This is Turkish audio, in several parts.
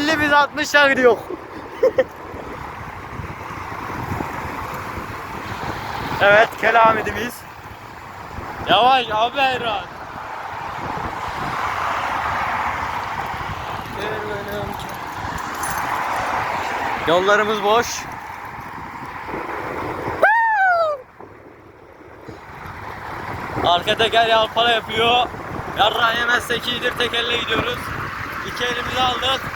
50 biz 60'a gidiyor. evet kelamidimiz. Yavaş abi Erhan. Yollarımız boş. Arka teker yalpala yapıyor. Yarrağı yemezsek iyidir tek elle gidiyoruz. İki elimizi aldık.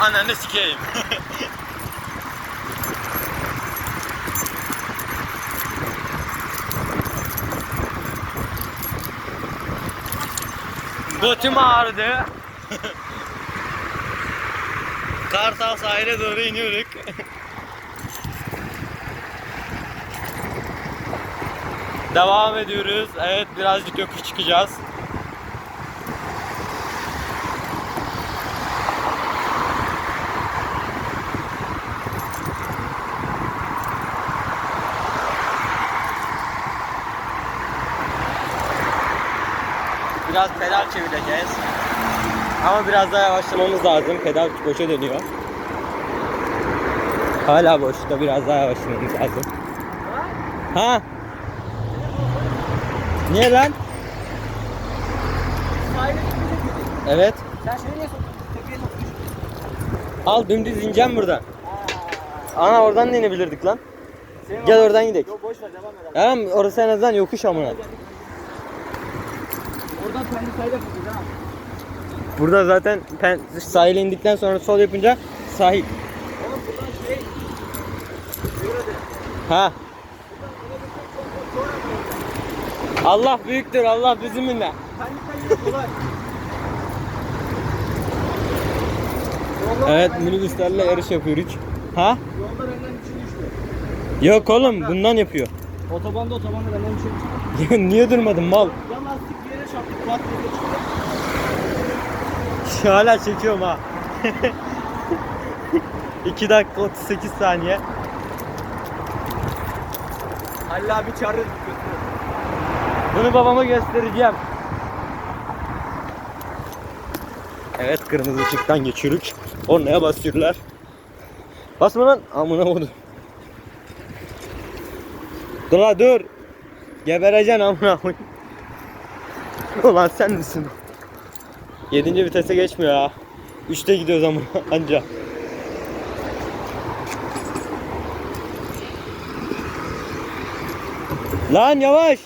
Ananı sikeyim. Götüm ağrıdı. Kartal sahile doğru iniyorduk. Devam ediyoruz. Evet birazcık yokuş çıkacağız. Çevireceğiz. Ama biraz daha yavaşlamamız lazım. Pedal boşa dönüyor. Hala boşta biraz daha yavaşlamamız lazım. Ha? Niye lan? Evet. Sen şöyle niye. Al dümdüz ineceğim buradan. Ana oradan da inebilirdik lan. Gel oradan gidelim. Yok boş ver devam edelim. Tamam orası en azından yokuş amına. Oradan kendi sayıda tutacağız ha. Burada zaten pen, sahile indikten sonra sol yapınca sahil. Oğlum buradan şey... Şurada. Ha. Allah büyüktür Allah bizimle. Evet minibüslerle yarış yapıyoruz. Ha? Benden üçüncü düştü. Yok oğlum bundan yapıyor. Otobanda otobanda benden üçüncü düştü. Niye durmadın mal? Ya lastik çarptı. Diye çıktı. Hala çekiyorum ha. 2 dakika 38 saniye. Halil abi çağırdı. Bunu babama göstereceğim. Evet kırmızı ışıktan geçiyoruz. Ornaya basıyorlar. Basma lan. Amına koydum. Dur la dur. Gebereceksin amına koyayım. Ulan sen misin? Yedinci vitese geçmiyor ha. Üçte gidiyoruz ama anca. Lan yavaş.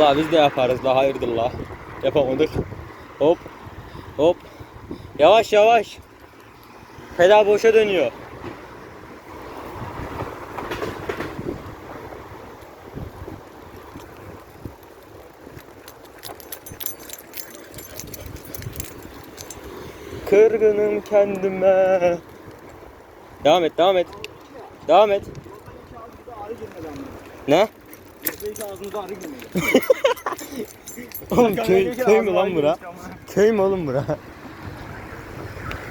La biz de yaparız la hayırdır la. Yapamadık. Hop. Hop. Yavaş yavaş. Pedal boşa dönüyor. Kırgınım kendime. Devam et, devam et. Devam et. Ne? Oğlum köy, köy mü lan bura? Köy mü oğlum bura?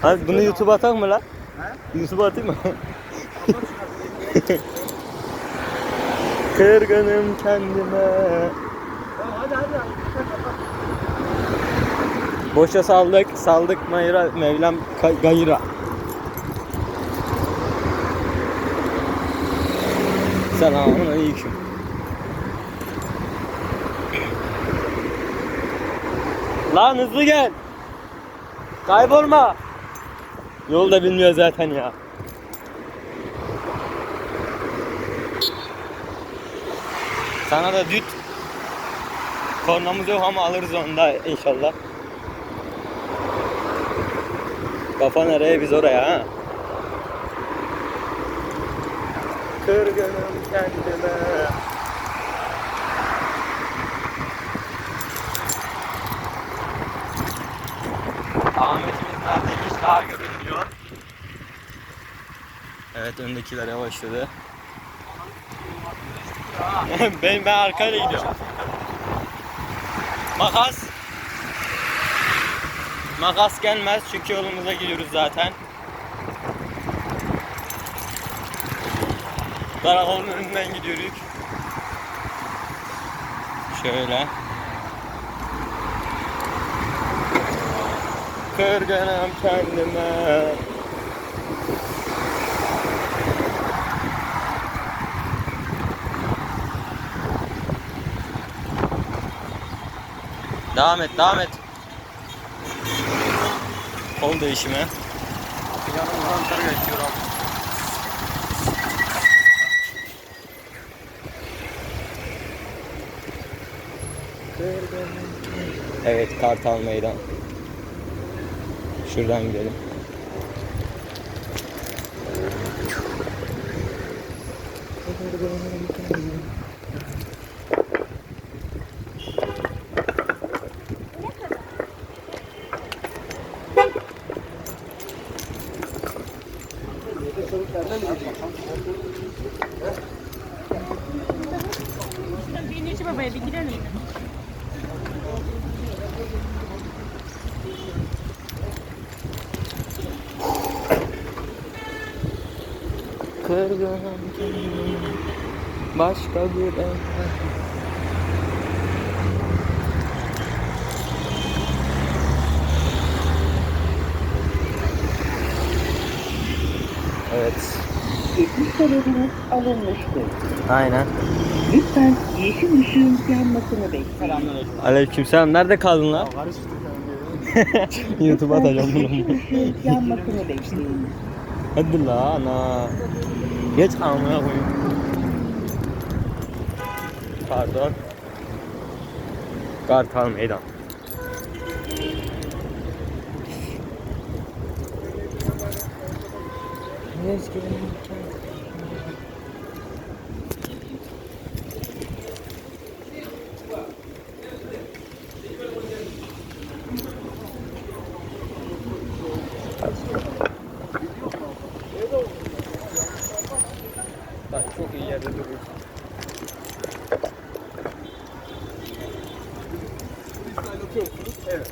Hadi bunu YouTube'a atak mı lan? YouTube'a atayım mı? Kırgınım kendime. Hadi hadi. Boşa saldık, saldık mayra, Mevlam gayra. Selamun aleyküm. Lan hızlı gel. Kaybolma. Yol da bilmiyor zaten ya. Sana da düt. Kornamız yok ama alırız onu da inşallah. Kafa nereye biz oraya ha? Kırgınım kendime. Ahmet'imiz neredeymiş daha görünüyor. Evet öndekiler yavaşladı. ben ben arkayla gidiyorum. Makas. Makas gelmez çünkü yolumuza gidiyoruz zaten. Karakolun önünden gidiyoruz. Şöyle. Kırgınım kendime. Devam et, devam et. Kol değişimi. Yanımdan tır geçiyor abi. Evet, Kartal Meydan. Şuradan gidelim. Peynirci babaya bir girelim kendime. Başka bir ev. Evet. Geçiş talebiniz alınmıştır. Aynen. Lütfen yeşil ışığın yanmasını bekleyin. Aleykümselam. Nerede kaldın lan? YouTube'a atacağım Yeşil bunu. ışığın yanmasını bekleyin. Hadi la ana. Geç amına koyayım. Pardon. Kartal Meydan. Bak çok iyi yerde duruyor. Evet.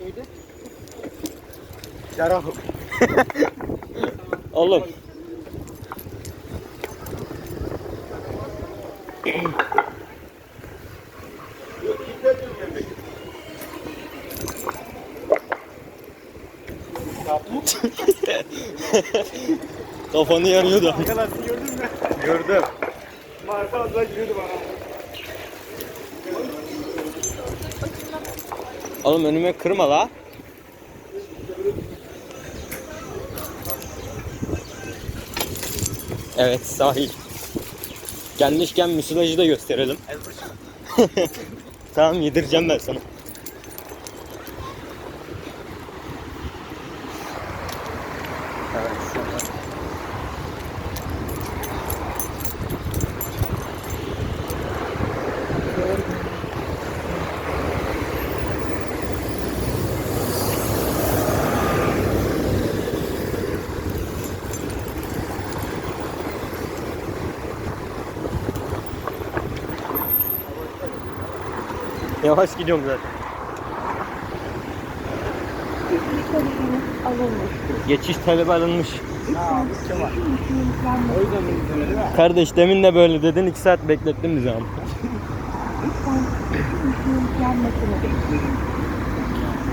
Neydi? Yarahım. Oğlum. Kafanı yarıyordu. Arkadaşını gördün mü? Gördüm. Marka azla giriyordu bana. Oğlum önüme kırma la. Evet sahil. Gelmişken müsilajı da gösterelim. tamam yedireceğim ben sana. Yavaş gidiyorum zaten. Geçiş talebi alınmış. Kardeş demin de böyle dedin 2 saat beklettin bizi ama.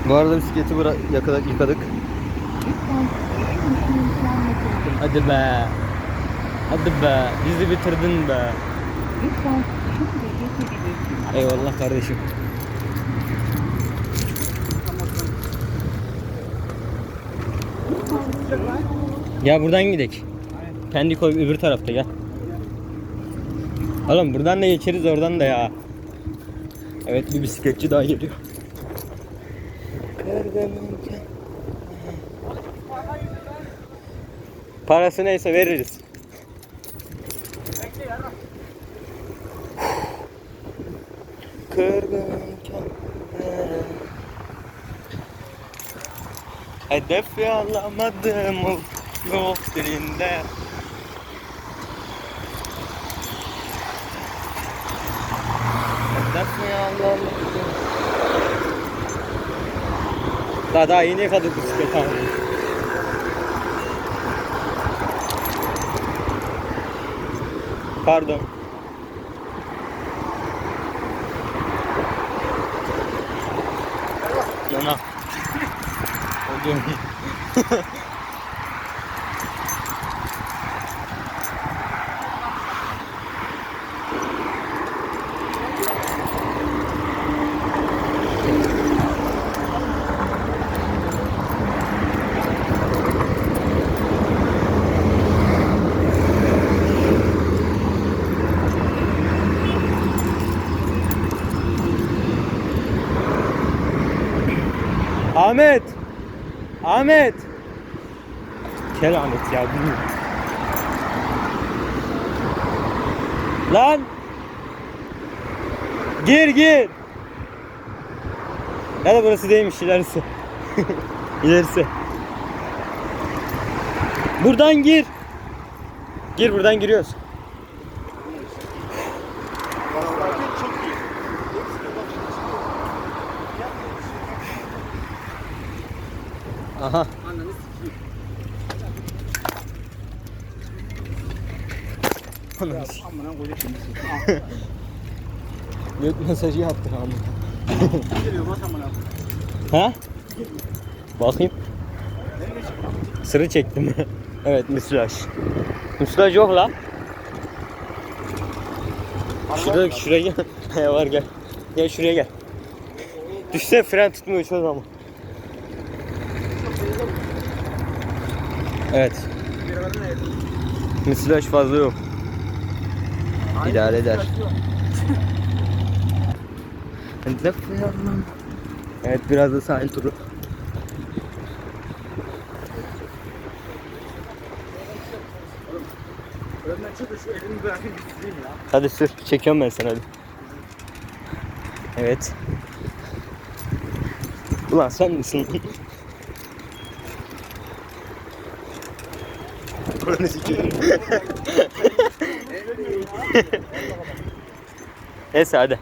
Bu arada bisikleti bıra- yıkadık. yıkadık. Hadi be. Hadi be. Bizi bitirdin be. Lütfen şimdi. Eyvallah kardeşim. Ya buradan gidelim. Kendi koy öbür tarafta gel. Oğlum buradan da geçeriz oradan da ya. Evet bir bisikletçi daha geliyor. Parası neyse veririz. Kırgınken Hedef alamadım o yol birinde Hedef Allah. Daha daha yeni yıkadık bisiklet abi. Pardon. 急に。Ahmet. Kel Ahmet ya bilmiyorum. Lan. Gir gir. Ya da burası değilmiş ilerisi. ilerisi. Buradan gir. Gir buradan giriyoruz. Aha. Ananı sikeyim. Ananı amına koyayım şimdi. Göt mesajı yaptı ama. Geliyor amına. Ha? Bakayım. Sırı çektim. evet müsilaj. Müsilaj yok la. Şurada şuraya gel. Var gel. Gel şuraya gel. Düşse fren tutmuyor çoğu zaman. Evet. Müsilaj fazla yok. İdare eder. Ne? Evet biraz da sahil turu. Hadi sür. Çekiyorum ben seni hadi. Evet. Ulan sen misin? Buranı sikeyim. Neyse hadi.